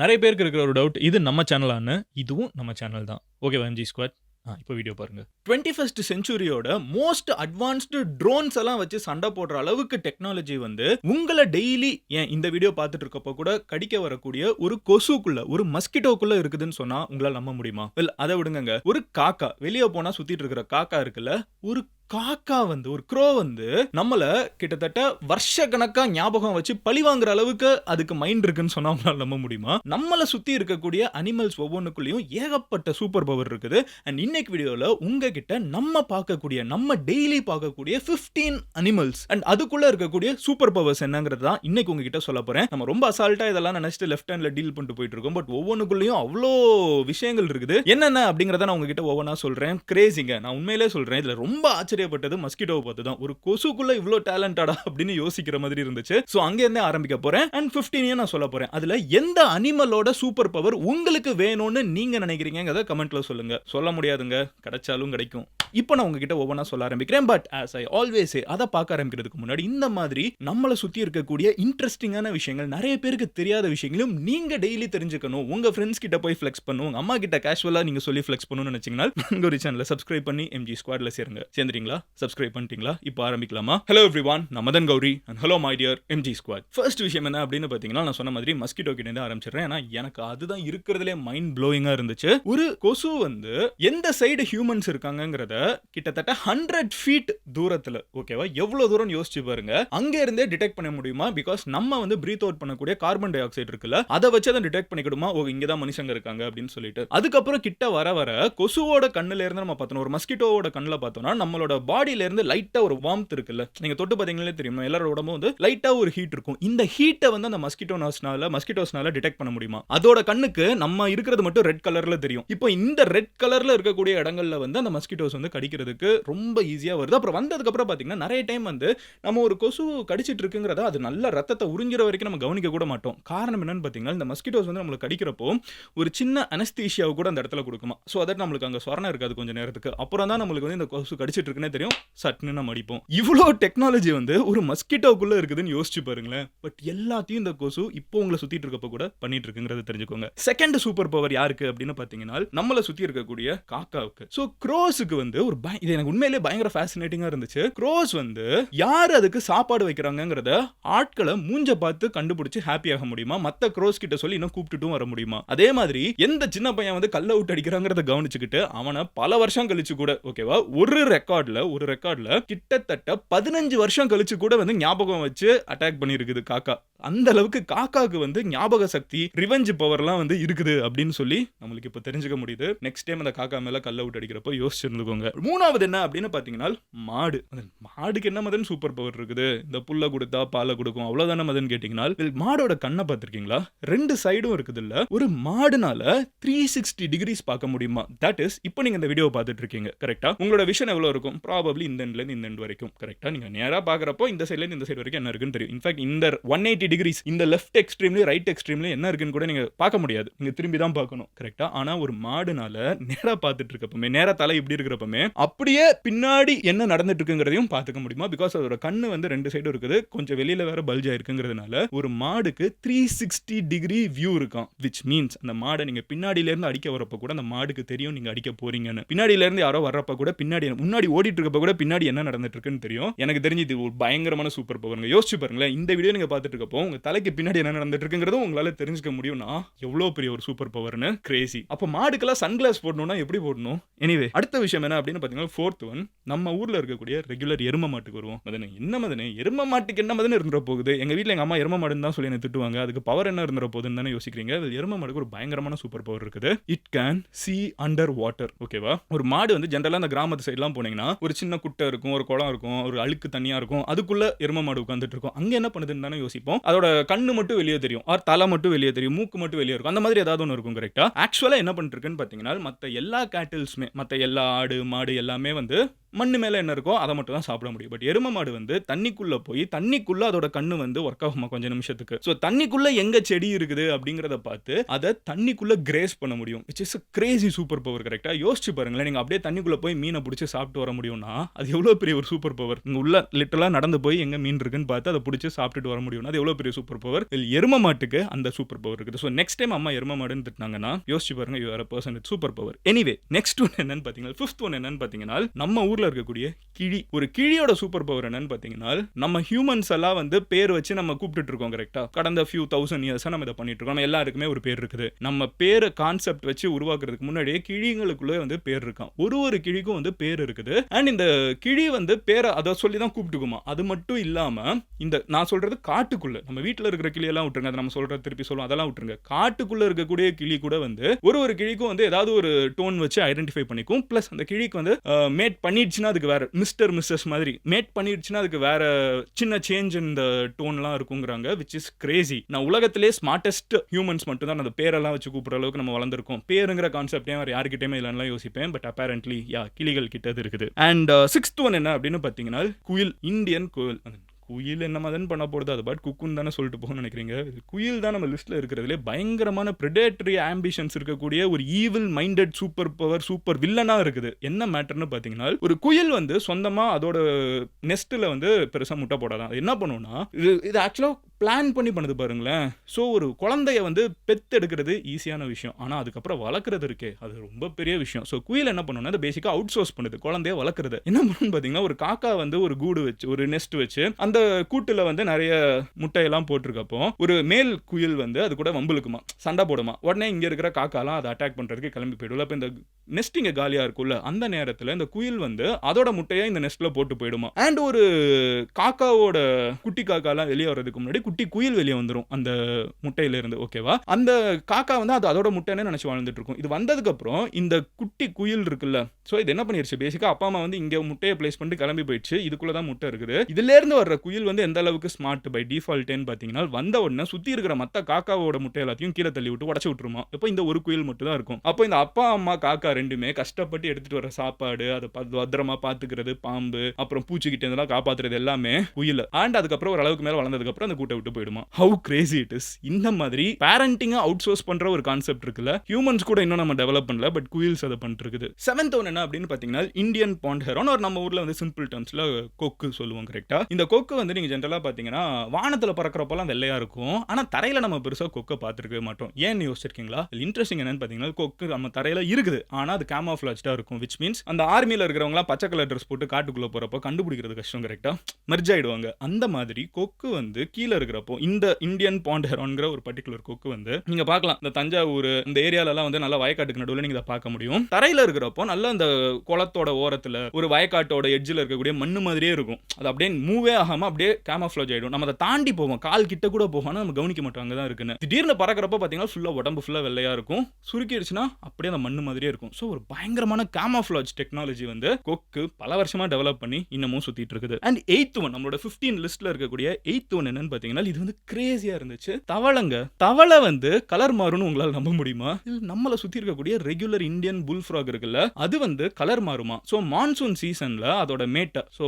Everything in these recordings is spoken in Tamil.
நிறைய பேருக்கு இருக்கிற ஒரு டவுட் இது நம்ம சேனலான்னு இதுவும் நம்ம சேனல் தான். ஓகே வஞ்சி ஸ்குவாட் ஆ இப்போ வீடியோ பாருங்க. டுவெண்ட்டி ஃபஸ்ட் செஞ்சுரியோட மோஸ்ட் அட்வான்ஸ்டு ட்ரோன்ஸ் எல்லாம் வச்சு சண்டை போடுற அளவுக்கு டெக்னாலஜி வந்து உங்களை டெய்லி ஏன் இந்த வீடியோ பார்த்துட்டு இருக்கப்போ கூட கடிக்க வரக்கூடிய ஒரு கொசுக்குள்ள ஒரு மஸ்கிட்டோக்குள்ள இருக்குதுன்னு சொன்னா உங்களால் நம்ப முடியுமா? இல்லை அதை விடுங்கங்க. ஒரு காக்கா வெளியே போனா சுத்திட்டு இருக்கிற காக்கா இருக்குல்ல ஒரு காக்கா வந்து ஒரு க்ரோ வந்து நம்மள கிட்டத்தட்ட வருஷ கணக்கா ஞாபகம் வச்சு பழி வாங்குற அளவுக்கு அதுக்கு மைண்ட் இருக்குன்னு சொன்னா உங்களால நம்ப முடியுமா? நம்மள சுத்தி இருக்கக்கூடிய அனிமல்ஸ் ஒவ்வொன்றுக்குள்ளேயும் ஏகப்பட்ட சூப்பர் பவர் இருக்குது. அண்ட் இன்னைக்கு வீடியோல உங்ககிட்ட நம்ம பார்க்கக்கூடிய நம்ம டெய்லி பார்க்கக்கூடிய 15 அனிமல்ஸ் அண்ட் அதுக்குள்ள இருக்கக்கூடிய சூப்பர் பவர்ஸ் என்னங்கிறது தான் இன்னைக்கு உங்ககிட்ட சொல்ல போறேன். நம்ம ரொம்ப அசால்ட்டா இதெல்லாம் நினைச்சிட்டு லெஃப்ட் ஹேண்ட்ல டீல் பண்ணிட்டு போயிட்டு இருக்கோம். பட் ஒவ்வொன்றுக்குள்ளேயும் அவ்வளோ விஷயங்கள் இருக்குது. என்னென்ன அப்படிங்கிறத நான் உங்ககிட்ட ஒவ்வொன்றா சொல்றேன். கிரேசிங்க நான் உண்மையிலே சொல்றேன். இதுல ரொம்ப ஆச்சரியப்பட்டது மஸ்கிட்டோவை பார்த்து தான் ஒரு கொசுக்குள்ள இவ்வளோ டேலண்டடா அப்படின்னு யோசிக்கிற மாதிரி இருந்துச்சு. ஸோ அங்கேருந்தே ஆரம்பிக்க போறேன். அண்ட் ஃபிஃப்டீனே நான் சொல்ல போறேன். அதுல எந்த அனிமலோட சூப்பர் பவர் உங்களுக்கு வேணும்னு நீங்க நினைக்கிறீங்கிறத கமெண்ட்ல சொல்லுங்க. சொல்ல முடியாதுங்க. கிடைச்சாலும் கிடைக்கும். இப்போ நான் உங்ககிட்ட ஒவ்வொன்றா சொல்ல ஆரம்பிக்கிறேன். பட் ஆஸ் ஐ ஆல்வேஸ் அதை பார்க்க ஆரம்பிக்கிறதுக்கு முன்னாடி இந்த மாதிரி நம்மளை சுற்றி இருக்கக்கூடிய இன்ட்ரெஸ்டிங்கான விஷயங்கள் நிறைய பேருக்கு தெரியாத விஷயங்களும் நீங்க டெய்லி தெரிஞ்சுக்கணும். உங்க ஃப்ரெண்ட்ஸ் கிட்ட போய் ஃப்ளெக்ஸ் பண்ணுவோம் அம்மா கிட்ட கேஷுவலாக நீங்க சொல்லி ஃப்ளெக்ஸ் பண்ணணும்னு நினைச்சீங்கன்னா உங்க ஒரு சேனலை சப்ஸ்கிரைப் பண்ணி எம்ஜி ஸ்குவாடில் சேருங்க. சேர்ந்துறீங்களா சப்ஸ்கிரைப் பண்ணிட்டீங்களா? இப்போ ஆரம்பிக்கலாமா? ஹலோ எவ்ரி ஒன் நான் Madan Gowri and hello my dear MG squad first விஷயம் என்ன அப்படின்னு பார்த்தீங்கன்னா நான் சொன்ன மாதிரி மஸ்கிட்டோ கிட்ட இருந்து ஆரம்பிச்சிடுறேன். ஏன்னா எனக்கு அதுதான் இருக்கிறதுலே மைண்ட் ப்ளோயிங்காக இருந்துச்சு. ஒரு கொசு வந்து எந்த சைடு ஹியூமன்ஸ் இருக்காங்கிறத கிட்டத்தட்ட ஹண்ட்ரட் ஃபீட் தூரத்தில் ஓகேவா எவ்வளவு தூரம் யோசிச்சு பாருங்க. அங்கே இருந்தே டிடெக்ட் பண்ண முடியுமா? பிகாஸ் நம்ம வந்து பிரீத் அவுட் பண்ணக்கூடிய கார்பன் டை ஆக்சைடு இருக்குல்ல அதை வச்சு அதை டிடெக்ட் பண்ணிக்கிடுமா? ஓ இங்கே தான் மனுஷங்க இருக்காங்க அப்படின்னு சொல்லிட்டு. அதுக்கப்புறம் கிட்ட வர வர கொசுவோட கண்ணுல இருந்து நம்ம பார்த்தோம். ஒரு மஸ்கிட்டோவோட கண்ணில் பார்த்தோம்னா நம்மளோட பாடியில இருந்து லைட்டா ஒரு வார்ம்த் இருக்குல்ல? நீங்க தொட்டு பாத்தீங்களே தெரியும். எல்லாரோட உடம்பும் வந்து லைட்டா ஒரு ஹீட் இருக்கும். இந்த ஹீட்டை வந்து அந்த மஸ்கிட்டோனாஸ்னால மஸ்கிட்டோஸ்னால டிடெக்ட் பண்ண முடியுமா? அதோட கண்ணுக்கு நம்ம இருக்கிறது மட்டும் ரெட் கலர்ல தெரியும். இப்போ இந்த ரெட் கலர்ல இருக்கக்கூடிய இடங்கள்ல வந்து அந்த மஸ்கிட்டோஸ் வந்து கடிக்கிறதுக்கு ரொம்ப ஈஸியா வருது. அப்புறம் வந்ததுக்கு அப்புறம் பாத்தீங்கன்னா நிறைய டைம் வந்து நம்ம ஒரு கொசு கடிச்சிட்டு இருக்குங்கிறத அது நல்ல ரத்தத்தை உறிஞ்சிற வரைக்கும் நம்ம கவனிக்க கூட மாட்டோம். காரணம் என்னன்னு பாத்தீங்கன்னா இந்த மஸ்கிட்டோஸ் வந்து நம்மளுக்கு கடிக்கிறப்போ ஒரு சின்ன அனஸ்தீஷியாவை கூட அந்த இடத்துல கொடுக்குமா? ஸோ அதற்கு நம்மளுக்கு அங்கே சொரணம் இருக்காது கொஞ்சம் நேரத்துக்கு. அப்புறம் தான் நம்மளுக்கு வந்து இந்த கொசு கடிச்சிட்டு தெரியும் சட்டுன்னு நம்ம அடிப்போம். இவ்வளோ டெக்னாலஜி வந்து ஒரு மஸ்கிட்டோக்குள்ளே இருக்குதுன்னு யோசிச்சு பாருங்களேன். பட் எல்லாத்தையும் இந்த கொசு இப்போ உங்களை சுற்றிட்டு இருக்கப்போ கூட பண்ணிட்டு இருக்குங்கிறத தெரிஞ்சுக்கோங்க. செகண்ட் சூப்பர் பவர் யாருக்கு அப்படின்னு பார்த்தீங்கன்னா நம்மளை சுற்றி இருக்கக்கூடிய காக்காவுக்கு. ஸோ க்ரோஸுக்கு வந்து ஒரு பய- இது எனக்கு உண்மையிலே பயங்கர ஃபேசினேட்டிங்காக இருந்துச்சு. க்ரோஸ் வந்து யார் அதுக்கு சாப்பாடு வைக்கிறாங்கிறத ஆட்களை மூஞ்ச பார்த்து கண்டுபிடிச்சு ஹாப்பியாக முடியுமா? மற்ற க்ரோஸ் கிட்ட சொல்லி இன்னும் கூப்பிட்டுட்டும் வர முடியுமா? அதே மாதிரி எந்த சின்ன பையன் வந்து கல்லை விட்டு அடிக்கிறாங்கிறத கவனிச்சுக்கிட்டு அவனை பல வருஷம் கழிச்சு கூட ஓகேவா ஒரு ரெக்கார்ட் ரெக்கார்டில் ஒரு ரெக்கார்ட்ல கிட்டத்தட்ட பதினஞ்சு வருஷம் கழிச்சு கூட வந்து ஞாபகம் வச்சு அட்டாக் பண்ணியிருக்குது காக்கா. அந்த அளவுக்கு காக்காக்கு வந்து ஞாபக சக்தி ரிவெஞ்ச் பவர்லாம் வந்து இருக்குது அப்படின்னு சொல்லி நம்மளுக்கு இப்போ தெரிஞ்சுக்க முடியுது. நெக்ஸ்ட் டைம் அந்த காக்கா மேலே கல்ல விட்டு அடிக்கிறப்போ யோசிச்சிருந்துக்கோங்க மூணாவது என்ன அப்படின்னு பார்த்தீங்கன்னா மாடு. அந்த மாடுக்கு என்ன மதன் சூப்பர் பவர் இருக்குது? இந்த புல்லை கொடுத்தா பாலை கொடுக்கும் அவ்வளவுதானே மதன் கேட்டிங்கன்னா? மாடோட கண்ணை பார்த்துருக்கீங்களா ரெண்டு சைடும் இருக்குது இல்லை ஒரு மாடுனால த்ரீ சிக்ஸ்டி டிகிரிஸ் பார்க்க முடியுமா? தட் இஸ் இப்போ நீங்கள் இந்த வீடியோ பார்த்துட்டு இருக்கீங்க. கரெக்டாக உங்களோட விஷன் எவ்வளோ இருக்கும்? ப்ராபப்ளி இந்த எண்ட்லேருந்து இந்த எண்ட் வரைக்கும். கரெக்டாக நீங்கள் நேராக பார்க்கறப்போ இந்த சைட்லேருந்து இந்த சைடு வரைக்கும் என்ன இருக்குன்னு தெரியும். இன்ஃபேக்ட் இந்த ஒன் எயிட்டி டிகிரிஸ் இந்த லெஃப்ட் எக்ஸ்ட்ரீம்லயும் ரைட் எக்ஸ்ட்ரீம்லயும் என்ன இருக்குன்னு கூட நீங்க பார்க்க முடியாது. நீங்க திரும்பி தான் பார்க்கணும். கரெக்டா ஆனா ஒரு மாடுனால நேரா பார்த்துட்டு இருக்கப்பமே நேரா தலை இப்படி இருக்கிறப்பமே அப்படியே பின்னாடி என்ன நடந்துட்டு இருக்குங்கிறதையும் பார்த்துக்க முடியுமா? பிகாஸ் அதோட கண்ணு வந்து ரெண்டு சைடும் இருக்குது. கொஞ்சம் வெளியில வேற பல்ஜ் ஆயிருக்குங்கிறதுனால ஒரு மாடுக்கு த்ரீ சிக்ஸ்டி டிகிரி வியூ இருக்கும். விச் மீன்ஸ் அந்த மாடை நீங்க பின்னாடியில இருந்து அடிக்க வரப்ப கூட அந்த மாடுக்கு தெரியும் நீங்க அடிக்க போறீங்கன்னு. பின்னாடியில இருந்து யாரோ வர்றப்ப கூட பின்னாடி முன்னாடி ஓடிட்டு இருக்கப்ப கூட பின்னாடி என்ன நடந்துட்டு இருக்குன்னு தெரியும். எனக்கு தெரிஞ்சு இது ஒரு பயங்கரமான சூப்பர் பவருங்க யோசிச்சு பாருங்களேன் இந்த வீடியோ நீங்க பார்த்துட்டு இருக்கப்போ உங்க தலைக்கு பின்னாடி என்ன நடந்துட்டு இருக்குங்கிறதும் உங்களால தெரிஞ்சுக்க முடியும்னா எவ்வளவு பெரிய ஒரு சூப்பர் பவர்னு கிரேசி அப்ப மாடுக்கெல்லாம் சன்கிளாஸ் போடணும்னா எப்படி போடணும்? எனிவே அடுத்த விஷயம் என்ன அப்படின்னு பாத்தீங்கன்னா ஃபோர்த் ஒன் நம்ம ஊர்ல இருக்கக்கூடிய ரெகுலர் எரும மாட்டுக்கு வருவோம். மதனே என்ன மதனே? எரும மாட்டுக்கு என்ன மதனே இருந்துட போகுது? எங்க வீட்டில் எங்க அம்மா எரும மாடுன்னு தான் சொல்லி என்ன திட்டுவாங்க. அதுக்கு பவர் என்ன இருந்துட போகுதுன்னு தானே யோசிக்கிறீங்க. அது எரும மாடுக்கு ஒரு பயங்கரமான சூப்பர் பவர் இருக்குது. It can see under water ஓகேவா ஒரு மாடு வந்து ஜென்ரலா அந்த கிராமத்து சைட்லாம் போனீங்கன்னா ஒரு சின்ன குட்டை இருக்கும் ஒரு குளம் இருக்கும் ஒரு அழுக்கு தனியா இருக்கும். அதுக்குள்ள எரும மாடு உட்காந்துட்டு இருக்கும். அங்க என்ன பண்ணுதுன்னு தானே யோசிப்போம். அதோட கண்ணு மட்டும் வெளியே தெரியும். ஆர் தலை மட்டும் வெளியே தெரியும். மூக்கு மட்டும் வெளியே இருக்கும். அந்த மாதிரி ஏதாவது ஒன்று இருக்கும் கரெக்டாக ஆக்சுவலாக என்ன பண்ணிட்டு இருக்குன்னு மற்ற எல்லா கேட்டில்ஸுமே மற்ற எல்லா ஆடு மாடு எல்லாமே வந்து மண்ணு மேலே என்ன இருக்கோ அதை மட்டும் தான் சாப்பிட முடியும். பட் எரும மாடு வந்து தண்ணிக்குள்ளே போய் தண்ணிக்குள்ளே அதோட கண்ணு வந்து ஒர்க் ஆகுமா கொஞ்சம் நிமிஷத்துக்கு? ஸோ தண்ணிக்குள்ளே எங்கே செடி இருக்குது அப்படிங்கிறத பார்த்து அதை தண்ணிக்குள்ளே கிரேஸ் பண்ண முடியும். It's is crazy super power கரெக்டாக யோசிச்சு பாருங்களேன் நீங்கள் அப்படியே தண்ணிக்குள்ளே போய் மீனை பிடிச்சி சாப்பிட்டு வர முடியும்னா அது எவ்வளோ பெரிய ஒரு சூப்பர் பவர் இங்கே உள்ள லிட்டலாக நடந்து போய் எங்கே மீன் இருக்குன்னு பார்த்து அதை பிடிச்சி சாப்பிட்டுட்டு வர முடியும்னா அது எவ்வளோ பெரிய சூப்பர் பவர் எரும மாட்டுக்கு அந்த சூப்பர் பவர் இருக்குது. ஸோ நெக்ஸ்ட் டைம் அம்மா எரும மாடுன்னு திட்டினாங்கன்னா யோசிச்சு பாருங்க you are person with super power anyway next one என்னன்னு பார்த்தீங்கன்னா ஃபிஃப்த் ஒன் என்னன்னு பார்த்தீங்கன்னா நம்ம ஊர் ஊரில் இருக்கக்கூடிய கிழி ஒரு கிழியோட சூப்பர் பவர் என்னன்னு பார்த்தீங்கன்னா நம்ம ஹியூமன்ஸ் எல்லாம் வந்து பேர் வச்சு நம்ம கூப்பிட்டு இருக்கோம் கரெக்டா கடந்த ஃபியூ தௌசண்ட் இயர்ஸாக நம்ம இதை பண்ணிட்டு இருக்கோம். நம்ம எல்லாருக்குமே ஒரு பேர் இருக்குது. நம்ம பேர் கான்செப்ட் வச்சு உருவாக்குறதுக்கு முன்னாடியே கிழிங்களுக்குள்ளே வந்து பேர் இருக்கான் ஒரு ஒரு கிழிக்கும் வந்து பேர் இருக்குது. அண்ட் இந்த கிழி வந்து பேரை அதை சொல்லி தான் கூப்பிட்டுக்குமா? அது மட்டும் இல்லாம இந்த நான் சொல்றது காட்டுக்குள்ள. நம்ம வீட்டில் இருக்கிற கிளியெல்லாம் விட்டுருங்க. அதை நம்ம சொல்றது திருப்பி சொல்லுவோம். அதெல்லாம் விட்டுருங்க. காட்டுக்குள்ள இருக்கக்கூடிய கிளி கூட வந்து ஒரு ஒரு கிழிக்கும் வந்து ஏதாவது ஒரு டோன் வச்சு ஐடென்டிஃபை பண்ணிக்கும். ப்ளஸ் அந்த கிழிக்கு வந்து மேட் பண்ணிட்டு பண்ணிடுச்சுன்னா அதுக்கு வேற மிஸ்டர் மிஸ்ஸஸ் மாதிரி. மேட் பண்ணிடுச்சுன்னா அதுக்கு வேற சின்ன சேஞ்ச் இந்த டோன்லாம் இருக்குங்கிறாங்க விச் இஸ் கிரேசி நான் உலகத்திலே ஸ்மார்ட்டஸ்ட் ஹியூமன்ஸ் மட்டும் தான் அந்த பேரெல்லாம் வச்சு கூப்பிட்ற அளவுக்கு நம்ம வளர்ந்துருக்கோம். பேருங்கிற கான்செப்டே வேறு யாருக்கிட்டேயுமே இல்லைன்னா யோசிப்பேன். பட் அப்பேரண்ட்லி யா கிளிகள் கிட்ட அது இருக்குது அண்ட் சிக்ஸ்த் ஒன் என்ன அப்படின்னு பார்த்தீங்கன்னா குயில் இந்தியன் குயில். குயில் என்ன தான் பண்ண போகிறது அது பாட் குக்குன்னு தானே சொல்லிட்டு போகணும்னு நினைக்கிறீங்க? குயில் தான் நம்ம லிஸ்ட்டில் இருக்கிறதுலே பயங்கரமான ப்ரிடேட்டரி ஆம்பிஷன்ஸ் இருக்கக்கூடிய ஒரு evil minded super power super வில்லனாக இருக்குது. என்ன மேட்டர்னு பார்த்தீங்கன்னா ஒரு குயில் வந்து சொந்தமாக அதோட நெஸ்ட்டில் வந்து பெருசாக முட்டை போடாதான். அது என்ன பண்ணுவோம்னா இது இது ஆக்சுவலாக பிளான் பண்ணி பண்ணுது பாருங்களேன். ஸோ ஒரு குழந்தைய வந்து பெத்து எடுக்கிறது ஈஸியான விஷயம். ஆனால் அதுக்கப்புறம் வளர்க்குறது இருக்கே. அது ரொம்ப பெரிய விஷயம். ஸோ குயில் என்ன பண்ணுன்னா அதை பேசிக்காக அவுட் சோர்ஸ் பண்ணுது. குழந்தைய வளர்க்குறது. என்ன பண்ணுன்னு பார்த்தீங்கன்னா ஒரு காக்கா வந்து ஒரு கூடு வச்சு ஒரு நெஸ்ட் வச்சு அந்த கூட்டில் வந்து நிறைய முட்டையெல்லாம் போட்டிருக்கப்போ ஒரு மேல் குயில் வந்து அது கூட வம்புலுக்குமா சண்டை போடுமா. உடனே இங்கே இருக்கிற காக்காலாம் அதை அட்டாக் பண்ணுறதுக்கு கிளம்பி போயிடும் அப்போ இந்த நெஸ்ட் இங்கே காலியாக இருக்கும்ல. அந்த நேரத்தில் இந்த குயில் வந்து அதோட முட்டையை இந்த நெஸ்ட்டில் போட்டு போயிடுமா. அண்ட் ஒரு காக்காவோட குட்டி காக்காலாம் வெளியே வர்றதுக்கு முன்னாடி குட்டி குயில் வெளியே வந்துடும் அந்த முட்டையிலேருந்து ஓகேவா? அந்த காக்கா வந்து அது அதோட முட்டைன்னு நினச்சி வாழ்ந்துட்டு இருக்கும் இது வந்ததுக்கப்புறம் இந்த குட்டி குயில் இருக்குல்ல ஸோ இது என்ன பண்ணிருச்சு? பேசிக்காக அப்பா அம்மா வந்து இங்கே முட்டையை பிளேஸ் பண்ணிட்டு கிளம்பி போயிடுச்சு. இதுக்குள்ளே தான் முட்டை இருக்குது. இதுலேருந்து வர்ற குயில் வந்து எந்த அளவுக்கு ஸ்மார்ட் பை டிஃபால்ட்னு பார்த்தீங்கன்னா வந்த உடனே சுற்றி இருக்கிற மற்ற காக்காவோட முட்டை எல்லாத்தையும் கீழே தள்ளி விட்டு உடச்சி விட்டுருமா? இப்போ இந்த ஒரு குயில் மட்டும் தான் இருக்கும். அப்போ இந்த அப்பா அம்மா காக்கா ரெண்டுமே கஷ்டப்பட்டு எடுத்துட்டு வர சாப்பாடு அதை பத்திரமா பார்த்துக்கிறது பாம்பு அப்புறம் பூச்சிக்கிட்டே இதெல்லாம் காப்பாத்துறது எல்லாமே குயில். அண்ட் அதுக்கப்புறம் ஒரு அளவுக்கு மேலே வளர்ந்ததுக்கப்புறம் அந்த கூட்டை விட்டு போயிடுமா? ஹவு கிரேசி இட் இஸ் இந்த மாதிரி பேரண்டிங்கை அவுட் சோர்ஸ் பண்ற ஒரு கான்செப்ட் இருக்குல்ல? ஹியூமன்ஸ் கூட இன்னும் நம்ம டெவலப் பண்ணல பட் குயில்ஸ் அதை பண்ணிட்டு இருக்குது செவன்த் ஒன் என்ன அப்படின்னு பார்த்தீங்கன்னா இந்தியன் பாண்ட் ஹெரோன் ஒரு நம்ம ஊர்ல வந்து சிம்பிள் டேர்ம்ஸ்ல கொக்கு சொல்லுவோம் கரெக்டா இந்த கொக்கு வந்து நீங்க ஜென்ரலா பார்த்தீங்கன்னா வானத்துல பறக்கிறப்பெல்லாம் வெள்ளையா இருக்கும். ஆனா தரையில நம்ம பெருசா கொக்கை பார்த்துருக்கவே மாட்டோம். ஏன்னு யோசிச்சிருக்கீங்களா? இன்ட்ரெஸ்டிங் என்னன்னு பார்த்தீங்கன்னா கொக்கு நம்ம தரையில இருக்குது. ஆனா அது கேமாஃபிளாஜ்டா இருக்கும் விச் மீன்ஸ் அந்த ஆர்மியில இருக்கிறவங்களாம் பச்சை கலர் ட்ரெஸ் போட்டு காட்டுக்குள்ள போகிறப்ப கண்டுபிடிக்கிறது கஷ்டம் கரெக்டா மெர்ஜ் ஆயிடுவாங்க. அந்த மாதிரி கொக்கு வந்து கீழே எடுக்கிறப்போ இந்த இந்தியன் பாண்ட் ஹெரோன்கிற ஒரு பர்டிகுலர் கொக்கு வந்து நீங்க பார்க்கலாம் இந்த தஞ்சாவூர் இந்த ஏரியாலலாம் வந்து நல்லா வயக்காட்டுக்கு நடுவில் நீங்க இதை பார்க்க முடியும். தரையில இருக்கிறப்போ நல்ல அந்த குளத்தோட ஓரத்துல ஒரு வயக்காட்டோட எட்ஜில் இருக்கக்கூடிய மண்ணு மாதிரியே இருக்கும். அது அப்படியே மூவே ஆகாம அப்படியே கேமஃப்ளாஜ் ஆயிடும். நம்ம அதை தாண்டி போவோம். கால் கிட்ட கூட போகணும் நம்ம கவனிக்க மாட்டோம் அங்கே தான் இருக்குன்னு. திடீர்னு பறக்கிறப்ப பார்த்தீங்கன்னா ஃபுல்லாக உடம்பு ஃபுல்லாக வெள்ளையா இருக்கும். சுருக்கிடுச்சுன்னா அப்படியே அந்த மண்ணு மாதிரியே இருக்கும். ஸோ ஒரு பயங்கரமான கேமஃப்ளாஜ் டெக்னாலஜி வந்து கொக்கு பல வருஷமா டெவலப் பண்ணி இன்னமும் சுத்திட்டு இருக்குது. அண்ட் எயித் ஒன் நம்மளோட 15 லிஸ்ட்ல இருக்கக்கூடிய எயித் ஒன் என்னன்னு பார்த்தீங்கன்னா இது வந்து கிரேசியா இருந்துச்சு. தவளைங்க தவளை வந்து கலர் மாறும்னு உங்களால் நம்ப முடியுமா? இது நம்மளை சுத்தி இருக்கக்கூடிய ரெகுலர் இந்தியன் புல் ஃப்ராக் இருக்குல்ல அது வந்து கலர் மாறுமா? ஸோ மான்சூன் சீசன்ல அதோட மேட்டை ஸோ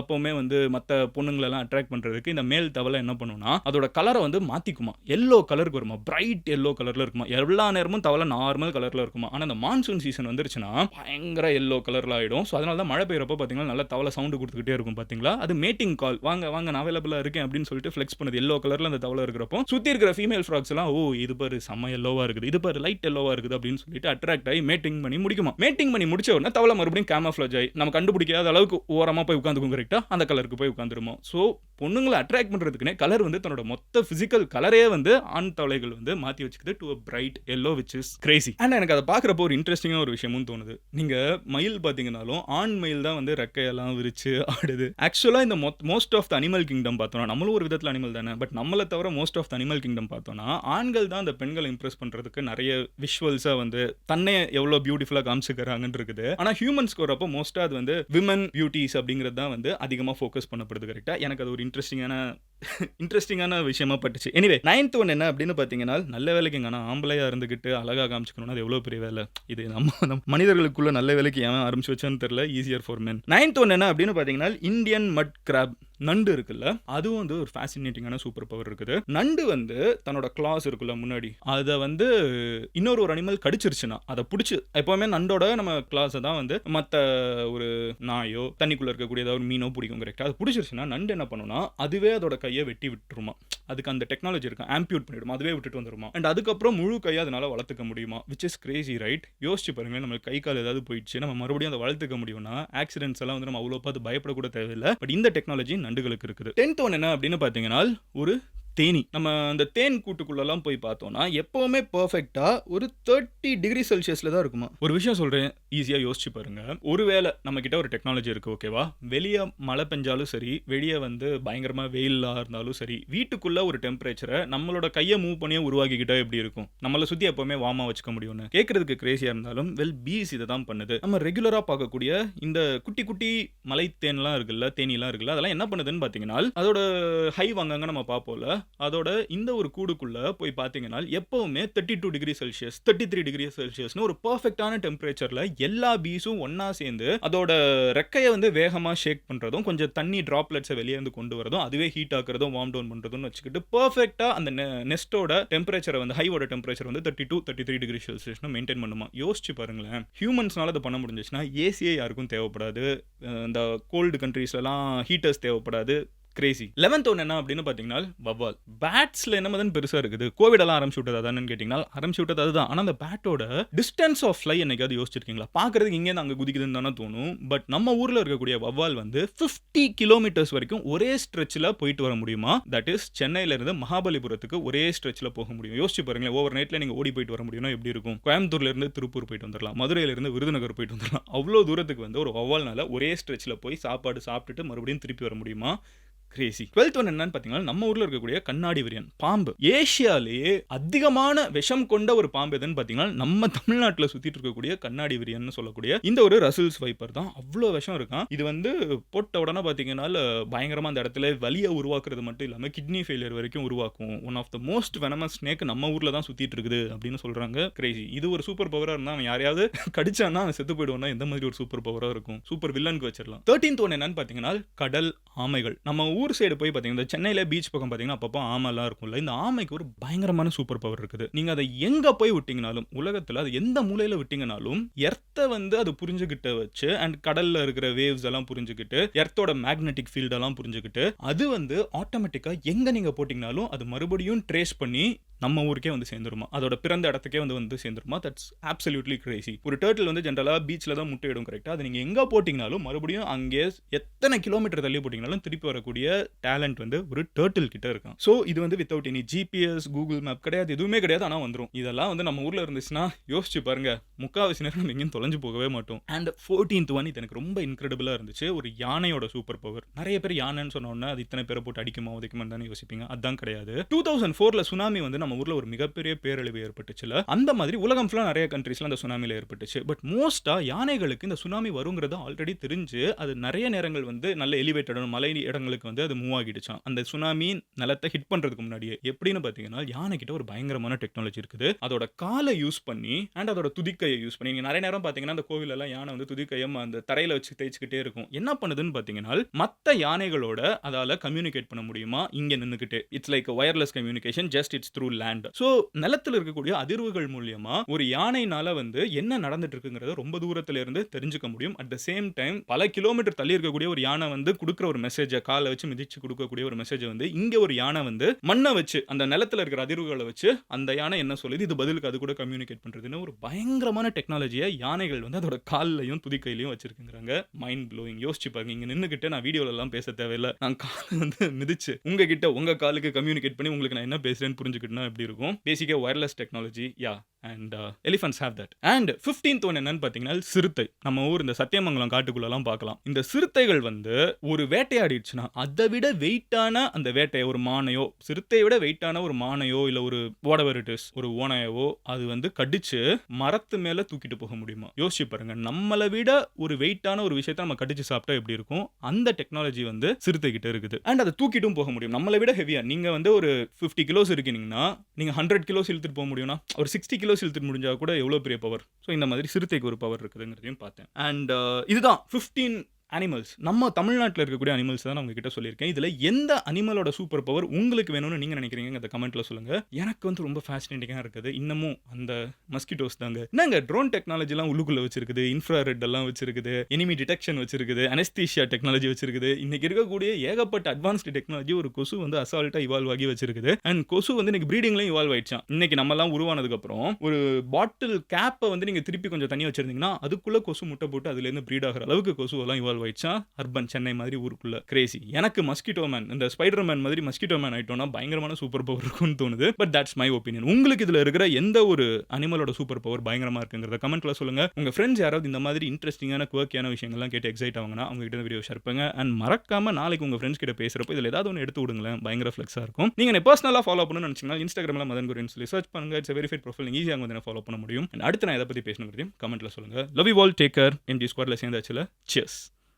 அப்பவுமே வந்து மற்ற பொண்ணுங்களெல்லாம் அட்ராக்ட் பண்றதுக்கு இந்த மேல் தவளை என்ன பண்ணும்னா அதோட கலரை வந்து மாத்திக்குமா? எல்லோ கலருக்கு வருமா? பிரைட் எல்லோ கலர்ல இருக்குமா? எல்லா நேரமும் தவளை நார்மல் கலர்ல இருக்குமா? ஆனா இந்த மான்சூன் சீசன் வந்துருச்சுன்னா பயங்கர எல்லோ கலர்ல ஆயிடும். ஸோ அதனால தான் மழை பெய்யறப்ப பார்த்தீங்கன்னா நல்லா தவளை சவுண்டு கொடுத்துக்கிட்டே இருக்கும் பார்த்தீங்களா அது மேட்டிங் கால் வாங்க வாங்க நான் அவைலபிளாக இருக்கேன் அப்படின்னு சொல்லிட்டு ஃப்ளெக்ஸ் பண்ணுது எல்லோ கலர்ல அந்த தவளை இருக்கிறப்போ சுத்தி இருக்கிற ஃபீமேல் ஃப்ராக்ஸ் எல்லாம் ஓ இது பாரு செம்ம எல்லோவா இருக்குது. இது பாரு லைட் எல்லோவா இருக்குது அப்படின்னு சொல்லிட்டு அட்ராக்ட் ஆகி மேட்டிங் பண்ணி முடிக்குமா? மேட்டிங் பண்ணி முடிச்ச உடனே தவளை மறுபடியும் கேமஃப்ளாஜ் ஆகி நம்ம கண்டுபிடிக்காத அளவுக்கு ஓரமா போய் உட்காந்துக்கும் கரெக்டா அந்த கலருக்கு போய் உட்காந்துருமோ? ஸோ பொண்ணுங்களை அட்ராக்ட் பண்றதுக்குனே கலர் வந்து தன்னோட மொத்த பிசிக்கல் கலரே வந்து ஆண் தவளைகள் வந்து மாத்தி வச்சுக்குது to a bright yellow which is crazy and எனக்கு அதை பார்க்குறப்போ ஒரு இன்ட்ரெஸ்டிங்கான ஒரு விஷயமும் தோணுது. நீங்க மயில் பார்த்தீங்கன்னாலும் ஆண் மயில் தான் வந்து ரெக்கையெல்லாம் விரிச்சு ஆடுது. ஆக்சுவலாக இந்த most of the animal kingdom பார்த்தோம்னா நம்மளும் ஒரு விதத்தில் அனிமல் தானே? பட் நம்மளை தவிர most of the animal kingdom பார்த்தோன்னா ஆண்கள் தான் அந்த பெண்களை இம்ப்ரெஸ் பண்றதுக்கு நிறைய விஷுவல்ஸாக வந்து தன்னை எவ்வளோ பியூட்டிஃபுல்லாக காமிச்சுக்கிறாங்கன்னு இருக்குது. ஆனால் ஹியூமன்ஸ்க்கு வரப்போ மோஸ்ட்டாக அது வந்து விமன் பியூட்டிஸ் அப்படிங்கிறது தான் வந்து அதிகமாக ஃபோக்கஸ் பண்ணப்படுது கரெக்டாக எனக்கு அது ஒரு இன்ட்ரெஸ்டிங்கான இன்ட்ரெஸ்டிங்கான விஷயமா பட்டுச்சு. எனிவே நைன்த் ஒன் என்ன அப்படின்னு பார்த்தீங்கன்னா நல்ல வேலைக்கு ஆனால் ஆம்பளையாக இருந்துக்கிட்டு அழகாக காமிச்சிக்கணும்னா அது எவ்வளோ பெரிய வேலை? இது நம்ம மனிதர்களுக்குள்ள நல்ல வேலைக்கு ஏன் ஆரம்பிச்சு வச்சான்னு தெரியல. Easier for men ninth one என்ன அப்படின்னு பார்த்தீங்கன்னா இந்தியன் மட் கிராப் நண்டு இருக்குல்ல அதுவும் வந்து ஒரு ஃபேசினேட்டிங்கான சூப்பர் பவர் இருக்குது. நண்டு வந்து தன்னோட கிளாஸ் இருக்குல்ல முன்னாடி அதை வந்து இன்னொரு ஒரு அனிமல் கடிச்சிருச்சுன்னா அதை பிடிச்சி எப்போவுமே நண்டோட நம்ம கிளாஸை தான் வந்து மற்ற ஒரு நாயோ தண்ணிக்குள்ளே இருக்கக்கூடிய ஏதாவது ஒரு மீனோ பிடிக்கும் கரெக்டாக அது பிடிச்சிருச்சுன்னா நண்டு என்ன பண்ணுன்னா அதுவே அதோட கை கையை வெட்டி விட்டுருமா? அதுக்கு அந்த டெக்னாலஜி இருக்கும் ஆம்பியூட் பண்ணிவிடுமா அதுவே விட்டுட்டு வந்துருமா? அண்ட் அதுக்கப்புறம் முழு கையை அதனால வளர்த்துக்க முடியுமா? விச் இஸ் கிரேசி ரைட் யோசிச்சு பாருங்களேன் நம்ம கை கால் ஏதாவது போயிடுச்சு நம்ம மறுபடியும் அதை வளர்த்துக்க முடியும்னா ஆக்சிடென்ட்ஸ் எல்லாம் வந்து நம்ம அவ்வளோ பார்த்து பயப்படக்கூட தேவையில்லை. பட் இந்த டெக்னாலஜி நண்டுகளுக்கு இருக்குது. டென்த் ஒன் என்ன அப்படின்னு பார்த்தீங்கன்னா ஒரு தேனி. நம்ம அந்த தேன் கூட்டுக்குள்ளெல்லாம் போய் பார்த்தோம்னா எப்போவுமே பர்ஃபெக்டாக ஒரு தேர்ட்டி டிகிரி செல்சியஸில் தான் இருக்குமா? ஒரு விஷயம் சொல்கிறேன் ஈஸியாக யோசிச்சு பாருங்க. ஒருவேளை நம்ம கிட்ட ஒரு டெக்னாலஜி இருக்குது ஓகேவா வெளியே மழை பெஞ்சாலும் சரி வெளியே வந்து பயங்கரமாக வெயிலாக இருந்தாலும் சரி வீட்டுக்குள்ளே ஒரு டெம்பரேச்சரை நம்மளோட கையை மூவ் பண்ணியே உருவாக்கிக்கிட்டா எப்படி இருக்கும்? நம்மளை சுற்றி எப்போவுமே வாமா வச்சுக்க முடியும்னு. கேட்கறதுக்கு கிரேசியாக இருந்தாலும் வெல் பீஸ் இதை தான் பண்ணுது. நம்ம ரெகுலராக பார்க்கக்கூடிய இந்த குட்டி குட்டி மலை தேன்லாம் இருக்குல்ல தேனிலாம் இருக்குல்ல அதெல்லாம் என்ன பண்ணுதுன்னு பார்த்தீங்கன்னா அதோட ஹை வாங்கங்க நம்ம பார்ப்போம்ல. அதோட இந்த ஒரு கூடுக்குள்ளே போய் பார்த்தீங்கன்னா எப்போவுமே thirty two degree Celsius thirty three degree செல்சியஸ்னு ஒரு பர்ஃபெக்டான டெம்பரேச்சரில் எல்லா பீஸும் ஒன்றா சேர்ந்து அதோட ரெக்கையை வந்து வேகமாக ஷேக் பண்ணுறதும் கொஞ்சம் தண்ணி ட்ராப்லெட்ஸை வெளியே இருந்து கொண்டு வரதும் அதுவே ஹீட் ஆக்குறதும் வார்ம் டவுன் பண்ணுறதும்னு வச்சுக்கிட்டு பர்ஃபெக்டாக அந்த நெஸ்டோட டெம்பரேச்சரை வந்து ஹைவோட டெம்பரேச்சர் வந்து thirty two thirty three degree செல்சியஸ்னு maintain பண்ணுமா? யோசிச்சு பாருங்களேன். ஹியூமன்ஸ்னால அதை பண்ண முடிஞ்சிச்சுன்னா ஏசியே யாருக்கும் தேவைப்படாது. இந்த கோல்டு கண்ட்ரீஸ்லலாம் ஹீட்டர்ஸ் தேவைப்படாது. கிரேசி லெவன்த் ஒன்று என்ன அப்படின்னு பார்த்தீங்கன்னா வவ்வால். பேட்ஸில் என்ன மாதிரி பெருசாக இருக்குது? கோவிடெல்லாம் ஆரம்பிச்சு விட்டது அதானு கேட்டிங்கன்னா ஆரம்பிச்சு விட்டது அதுதான். ஆனால் அந்த பேட்டோட டிஸ்டன்ஸ் ஆஃப் ஃப்ளை என்னைக்காவது யோசிச்சிருக்கீங்களா? பார்க்குறதுக்கு இங்கே அங்கே குதிக்குதுன்னு தானே தோணும். பட் நம்ம ஊரில் இருக்கக்கூடிய வவ்வால் வந்து ஃபிஃப்டி கிலோமீட்டர்ஸ் வரைக்கும் ஒரே ஸ்ட்ரெச்சில் போயிட்டு வர முடியுமா? தட் இஸ் சென்னையிலேருந்து மகாபலிபுரத்துக்கு ஒரே ஸ்ட்ரெச்சில் போக முடியும். யோசிச்சு பாருங்களேன் ஓவர் நைட்டில் நீங்கள் ஓடி போயிட்டு வர முடியும்னா எப்படி இருக்கும்? கோயம்புத்தூர்லேருந்து திருப்பூர் போயிட்டு வந்துடலாம் மதுரையிலேருந்து விருதுநகர் போயிட்டு வந்துடலாம் அவ்வளோ தூரத்துக்கு வந்து ஒரு வவ்வால்னால ஒரே ஸ்ட்ரெச்சில் போய் சாப்பாடு சாப்பிட்டுட்டு மறுபடியும் திருப்பி வர முடியுமா? கிரேசி டுவெல்த் ஒன் என்னன்னு பார்த்தீங்கன்னா நம்ம ஊரில் இருக்கக்கூடிய கண்ணாடி விரியன் பாம்பு. ஏஷியாலேயே அதிகமான விஷம் கொண்ட ஒரு பாம்பு எதுன்னு பார்த்தீங்கன்னா நம்ம தமிழ்நாட்டில் சுற்றிட்டு இருக்கக்கூடிய கண்ணாடி விரியன் சொல்லக்கூடிய இந்த ஒரு ரசில்ஸ் வைப்பர் தான். அவ்வளோ விஷம் இருக்கான். இது வந்து போட்ட உடனே பார்த்தீங்கன்னா பயங்கரமாக அந்த இடத்துல வலியை உருவாக்குறது மட்டும் இல்லாமல் கிட்னி ஃபெயிலியர் வரைக்கும் உருவாக்கும். One of the most venomous snake நம்ம ஊரில் தான் சுற்றிட்டு இருக்குது அப்படின்னு சொல்கிறாங்க கிரேசி இது ஒரு சூப்பர் பவராக இருந்தால் அவன் யாரையாவது கடிச்சான்னா அவன் செத்து போயிடுவான்னா எந்த மாதிரி ஒரு சூப்பர் பவராக இருக்கும்? சூப்பர் வில்லனுக்கு வச்சிடலாம். தேர்ட்டீன்த் ஒன் என்னன்னு பார்த்தீங்கன்னா கடல் ஆமைகள். நம்ம ஊர் சைடு போய் பார்த்தீங்கன்னா சென்னையில் பீச் பக்கம் பார்த்தீங்கன்னா அப்பப்போ ஆமெல்லாம் இருக்கும்ல. இந்த ஆமைக்கு ஒரு பயங்கரமான சூப்பர் பவர் இருக்குது. நீங்கள் அதை எங்கே போய் விட்டிங்கனாலும் உலகத்தில் அது எந்த மூலையில் விட்டிங்கனாலும் எர்த்தை வந்து அது புரிஞ்சுக்கிட்ட வச்சு அண்ட் கடலில் இருக்கிற வேவ்ஸ் எல்லாம் புரிஞ்சுக்கிட்டு எர்த்தோட மேக்னெட்டிக் ஃபீல்டெல்லாம் புரிஞ்சுக்கிட்டு அது வந்து ஆட்டோமேட்டிக்காக எங்கே நீங்கள் போட்டிங்கனாலும் அது மறுபடியும் ட்ரேஸ் பண்ணி நம்ம ஊருக்கே வந்து சேர்ந்துருமா? அதோட பிறந்த இடத்துக்கே வந்து வந்து சேர்ந்துருமா? தட்ஸ் ஆப்சல்யூட்லி கிரேசி ஒரு டேர்ட்டில் வந்து ஜென்ரலாக பீச்சில் தான் முட்டையிடும் கரெக்டாக அது நீங்கள் எங்கே போட்டிங்கனாலும் மறுபடியும் அங்கே எத்தனை கிலோமீட்டர் தள்ளி போட்டிங்கனாலும் திருப்பி வரக்கூடிய டேலண்ட் வந்து ஒரு டேர்ட்டில் கிட்ட இருக்கும். ஸோ இது வந்து without any GPS Google map கிடையாது எதுவுமே கிடையாது ஆனால் வந்துடும் இதெல்லாம் வந்து நம்ம ஊரில் இருந்துச்சுன்னா யோசிச்சு பாருங்க. முக்காவாசி நேரம் நம்ம எங்கேயும் தொலைஞ்சு போகவே மாட்டோம். அண்ட் ஃபோர்டீன்த் ஒன் இது எனக்கு ரொம்ப இன்க்ரெடிபிளாக இருந்துச்சு. ஒரு யானையோட சூப்பர் பவர் நிறைய பேர் யானைன்னு சொன்ன அது இத்தனை பேரை போட்டு அடிக்குமா உதைக்குமா தானே யோசிப்பீங்க. அதான் கிடையாது. டூ தௌசண்ட் ஃபோரில் சுனாமி வந்து நம்ம ஊரில் ஒரு மிகப்பெரிய பேரழிவு ஏற்பட்டுச்சுல அந்த மாதிரி உலகம் ஃபுல்லாக நிறைய கண்ட்ரீஸ்லாம் அந்த சுனாமியில் ஏற்பட்டுச்சு. பட் மோஸ்ட்டாக யானைகளுக்கு இந்த சுனாமி வருங்கிறது ஆல்ரெடி தெரிஞ்சு அது நிறைய நேரங்கள் வந்து நல்ல எலிவேட்டடான மலை இடங்களுக்கு வந்து அது மூவ் ஆகிடுச்சான் அந்த சுனாமி நிலத்தை ஹிட் பண்ணுறதுக்கு முன்னாடியே. எப்படின்னு பார்த்தீங்கன்னா யானை கிட்ட ஒரு பயங்கரமான டெக்னாலஜி இருக்குது. அதோட காலை யூஸ் பண்ணி அண்ட் அதோட துதிக்கையை யூஸ் பண்ணி நீங்கள் நிறைய நேரம் பார்த்தீங்கன்னா அந்த கோவிலெல்லாம் யானை வந்து துதிக்கையம் அந்த தரையில வச்சு தேய்ச்சிக்கிட்டே இருக்கும். என்ன பண்ணுதுன்னு பார்த்தீங்கன்னா மற்ற யானைகளோட அதால கம்யூனிகேட் பண்ண முடியுமா? இங்க நின்றுக்கிட்டு it's like wireless communication just it's through land so நிலத்தில் இருக்கக்கூடிய அதிர்வுகள் மூலியமா ஒரு யானைனால வந்து என்ன நடந்துட்டு இருக்குங்கிறத ரொம்ப தூரத்துல இருந்து தெரிஞ்சுக்க முடியும். அட் த சேம் டைம் பல கிலோமீட்டர் தள்ளி இருக்கக்கூடிய ஒரு யானை வந்து கொடுக்குற ஒரு மெசேஜை காலை வச்சு மிதிச்சு கொடுக்கக்கூடிய ஒரு மெசேஜ் வந்து இங்க ஒரு யானை வந்து மண்ணை வச்சு அந்த நிலத்துல இருக்கிற அதிர்வுகளை வச்சு அந்த யானை என்ன சொல்லுது? இது பதிலுக்கு அது கூட கம்யூனிகேட் பண்றதுன்னு ஒரு பயங்கரமான டெக்னாலஜியை யானைகள் வந்து அதோட கால்லையும் துதிக்கையிலையும் வச்சிருக்குங்கிறாங்க. மைண்ட் ப்ளோயிங் யோசிச்சு பாருங்க. இங்க நின்னுகிட்டு நான் வீடியோல எல்லாம் பேச தேவையில்லை. நான் காலை வந்து மிதிச்சு உங்ககிட்ட உங்க காலுக்கு கம்யூனிகேட் பண்ணி உங்களுக்கு நான் என்ன பேசுறேன்னு புரிஞ்சுக்கிட்டுனா எப்படி இருக்கும்? பேசிக்காக wireless technology yeah and elephants have that and fifteenth one என்னன்னு பார்த்தீங்கன்னா சிறுத்தை. நம்ம ஊர் இந்த சத்தியமங்கலம் காட்டுக்குள்ளெல்லாம் பார்க்கலாம். இந்த சிறுத்தைகள் வந்து ஒரு வேட்டையாடிடுச்சுன்னா அதை விட வெயிட்டான அந்த வேட்டையை ஒரு மானையோ சிறுத்தையை விட வெயிட்டான ஒரு மானையோ இல்லை ஒரு whatever it ஒரு ஓனையவோ அது வந்து கடிச்சு மரத்து மேலே தூக்கிட்டு போக முடியுமா? யோசிச்சு பாருங்க. நம்மளை விட ஒரு வெயிட்டான ஒரு விஷயத்த நம்ம கடிச்சு சாப்பிட்டா எப்படி இருக்கும்? அந்த டெக்னாலஜி வந்து சிறுத்தை கிட்ட இருக்குது. அண்ட் அதை தூக்கிட்டும் போக முடியும். நம்மளை விட ஹெவியா நீங்க வந்து ஒரு ஃபிஃப்டி கிலோஸ் இருக்கீங்கன்னா நீங்க ஹண்ட்ரட் கிலோஸ் இழுத்துட்டு போக முடியும்னா ஒரு சிக்ஸ்டி கிலோஸ் இழுத்துட்டு முடிஞ்சா கூட எவ்வளோ பெரிய பவர் ஸோ இந்த மாதிரி சிறுத்தைக்கு ஒரு பவர் இருக்குதுங்கிறதையும் பார்த்தேன். அண்ட் uh, இதுதான் ஃபிஃப்டீன் அனிமல்ஸ் நம்ம தமிழ்நாட்டில் இருக்கக்கூடிய அனிமல்ஸ் தான் நான் உங்ககிட்ட சொல்லியிருக்கேன். இதில் எந்த அனிமலோட சூப்பர் பவர் உங்களுக்கு வேணும்னு நீங்கள் நினைக்கிறீங்க அந்த கமெண்ட்டில் சொல்லுங்கள் எனக்கு வந்து ரொம்ப ஃபேசினேட்டிங்காக இருக்குது. இன்னமும் அந்த மஸ்கிட்டோஸ் தாங்க. என்னங்க ட்ரோன் டெக்னாலஜிலாம் உள்ளுக்குள்ளே வச்சிருக்குது. இன்ஃப்ராரெட் எல்லாம் வச்சிருக்குது. எனிமி டிடெக்ஷன் வச்சிருக்குது. அனஸ்தீஷியா டெக்னாலஜி வச்சிருக்குது. இன்னைக்கு இருக்கக்கூடிய ஏகப்பட்ட அட்வான்ஸ்டு டெக்னாலஜி ஒரு கொசு வந்து அசால்ட்டாக இவால்வ் ஆகி வச்சிருக்குது. அண்ட் கொசு வந்து இன்னைக்கு ப்ரீடிங்லையும் இவால்வ் ஆயிடுச்சான் இன்னைக்கு நம்மலாம் உருவானதுக்கப்புறம் ஒரு பாட்டில் கேப்பை வந்து நீங்கள் திருப்பி கொஞ்சம் தண்ணி வச்சிருந்தீங்கன்னா அதுக்குள்ளே கொசு முட்டை போட்டு அதுலேருந்து ப்ரீட் ஆகிற அளவுக்கு கொசு எல்லாம் இவால்வ் வச்சா அர்பன் சென்னை மாதிரி ஊருக்குள்ள கிரேசி எனக்கு மஸ்கிட்டோ மேன் இந்த ஸ்பைடர் மேன் மாதிரி மஸ்கிட்டோ மேன் ஆயிட்டோம்னா பயங்கரமான சூப்பர் பவர் இருக்கும்னு தோணுது. பட் தட்ஸ் மை ஒப்பீனியன் உங்களுக்கு இதில் இருக்கிற எந்த ஒரு அனிமலோட சூப்பர் பவர் பயங்கரமா இருக்குங்கிறத கமெண்ட்ல சொல்லுங்க. உங்க ஃப்ரெண்ட்ஸ் யாராவது இந்த மாதிரி இன்ட்ரெஸ்டிங்கான குவர்க்கியான விஷயங்கள்லாம் கேட்டு எக்ஸைட் ஆகுங்கன்னா அவங்க கிட்ட வீடியோ ஷேர் பண்ணுங்க. அண்ட் மறக்காம நாளைக்கு உங்க ஃப்ரெண்ட்ஸ் கிட்ட பேசுறப்போ இதில் ஏதாவது ஒன்று எடுத்து விடுங்களேன். பயங்கர ஃபிளெக்ஸாக இருக்கும். நீங்க என்ன பர்சனலாக ஃபாலோ பண்ணணும்னு நினைச்சீங்கன்னா இன்ஸ்டாகிராமில் மதன் குருன்னு சொல்லி சர்ச் பண்ணுங்க. இட்ஸ் வெரிஃபைட் ப்ரொஃபைல் ஈஸியாக வந்து ஃபாலோ பண்ண முடியும். And அடுத்து நான் எதை பற்றி பேசணுங்கிறதையும் கமெண்ட்ல சொல்லுங்க. லவ் யூ ஆல் டேக்கர் எம்ஜி ஸ்குவாட்ல சேர்ந்தாச்சுல. சியர்ஸ்